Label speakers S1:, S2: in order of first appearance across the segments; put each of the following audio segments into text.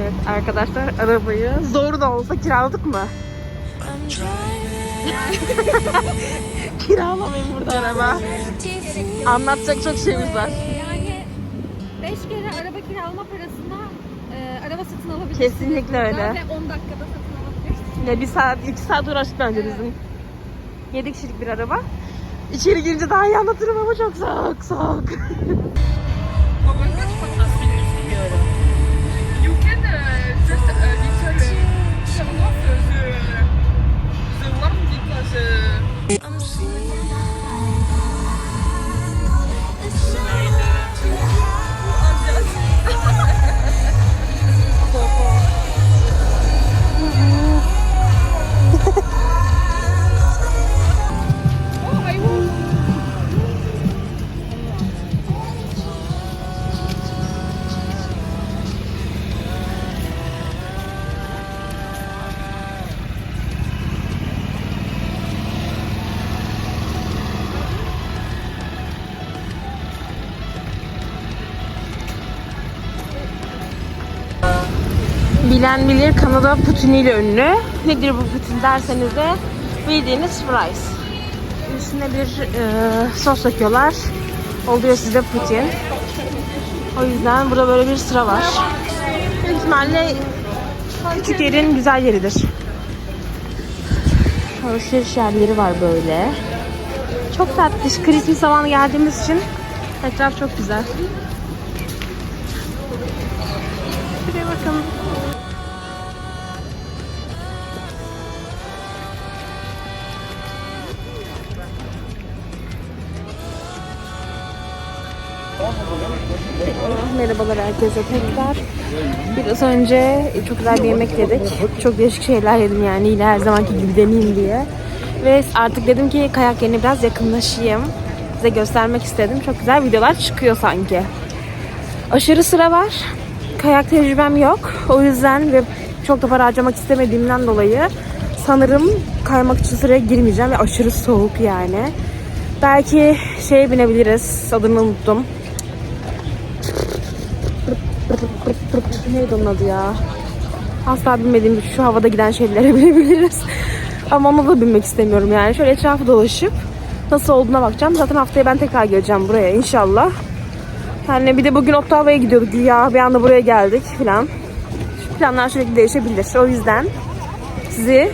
S1: Evet arkadaşlar arabayı zor da olsa kiraladık mı? Kiralamayın burada araba. Anlatacak çok şeyimiz var.
S2: Yani 5 kere araba kiralama parasına e, araba satın alabilirsin.
S1: Kesinlikle öyle.
S2: Ve 10 dakikada satın alabilirsin.
S1: Ya bir saat, iki saat uğraştık bence bizim. 7 kişilik bir araba. İçeri girince daha iyi anlatırım ama çok soğuk, soğuk. Bilen bilir Kanada putiniyle ünlü. Nedir bu putin derseniz de bildiğiniz fries. Üstüne bir e, sos döküyorlar. Oluyor size putin. O yüzden burada böyle bir sıra var. Büyük ihtimalle küçük yerin güzel yeridir. Alışveriş yerleri var böyle. Çok tatlı. Christmas zamanı geldiğimiz için etraf çok güzel. Şuraya bakın. Merhabalar herkese tekrar. Biraz önce çok güzel bir yemek yedik. Çok değişik şeyler yedim yani yine her zamanki gibi deneyeyim diye. Ve artık dedim ki kayak yerine biraz yakınlaşayım. Size göstermek istedim. Çok güzel videolar çıkıyor sanki. Aşırı sıra var. Kayak tecrübem yok. O yüzden ve çok da para harcamak istemediğimden dolayı sanırım kaymak için sıraya girmeyeceğim ve aşırı soğuk yani. Belki şeye binebiliriz. Adını unuttum. Neydi onun adı ya? Asla bilmediğim şu havada giden şeylere binebiliriz. Ama ona da binmek istemiyorum yani. Şöyle etrafı dolaşıp nasıl olduğuna bakacağım. Zaten haftaya ben tekrar geleceğim buraya inşallah. Yani bir de bugün Ottawa'ya gidiyorduk ya. Bir anda buraya geldik falan. Planlar sürekli değişebilir. O yüzden sizi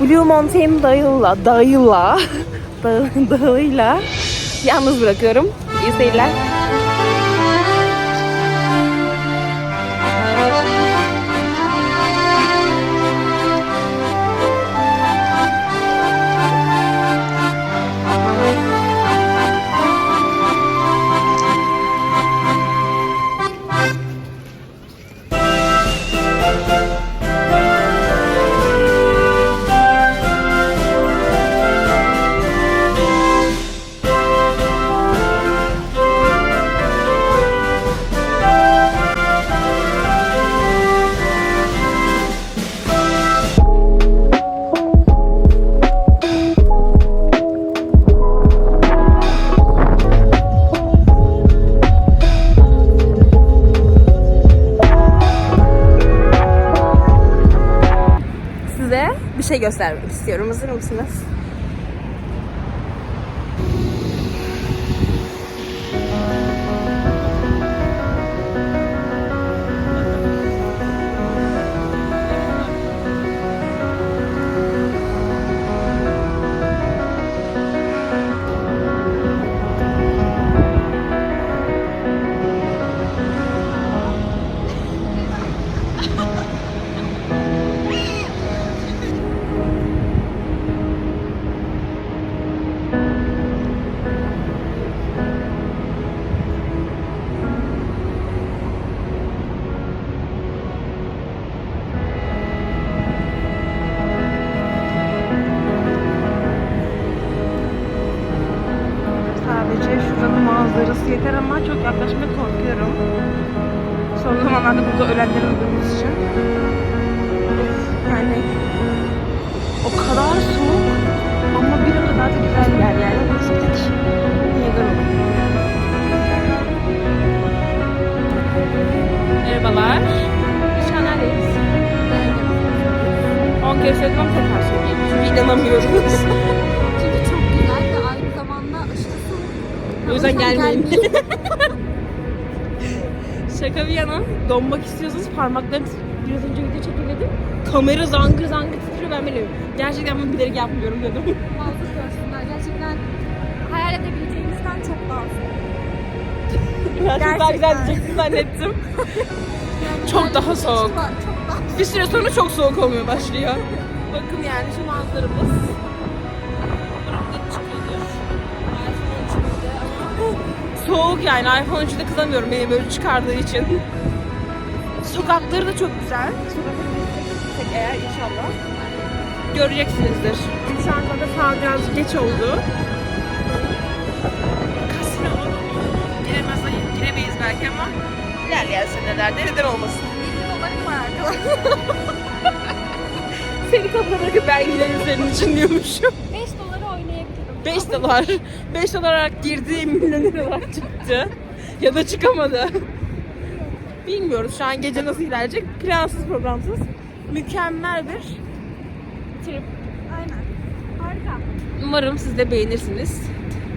S1: Blue Mountain dağıyla, dağıyla, dağı, dağıyla yalnız bırakıyorum. İyi seyirler. Şey göstermek istiyorum. Hazır mısınız? yeter ama çok yaklaşmaya korkuyorum. Son zamanlarda burada ölenleri öldüğümüz için. Yani o kadar soğuk ama bir o kadar da güzel bir yer yani. Burası bir tek şey. Niagara. Merhabalar. Biz Şener'deyiz. 10 kere söyledim ama tekrar söyleyeyim. Çünkü. O yüzden gelmeyin. Şaka bir yana donmak istiyorsanız parmaklarını biraz önce video çekin dedim. Kamera zangır zangır titriyor ben böyle gerçekten ben bilerek yapmıyorum dedim.
S2: Mazur görsünler. Gerçekten hayal edebileceğimizden çok daha.
S1: Gerçekten daha güzel diyeceksin zannettim. Çok daha soğuk.
S2: Çok daha
S1: Bir süre sonra çok soğuk olmaya başlıyor. Bakın yani şu manzaramız. Soğuk yani iPhone 3'de kızamıyorum beni böyle çıkardığı için. Sokakları da çok güzel. Sokakları eğer inşallah. Göreceksinizdir. Şu anda da saat biraz geç oldu. Kasino giremez, giremeyiz belki ama ilerleyen senelerde neden olmasın.
S2: 20 dolarım var arkadaşlar.
S1: Seni kafana bırakıp ben giderim senin için diyormuşum.
S2: 5 dolara oynayabilirim.
S1: 5 dolar. 5 dolar olarak girdi milyoner olarak çıktı. ya da çıkamadı. Bilmiyoruz şu an gece nasıl ilerleyecek. Plansız programsız. Mükemmel bir trip.
S2: Aynen. Harika.
S1: Umarım siz de beğenirsiniz.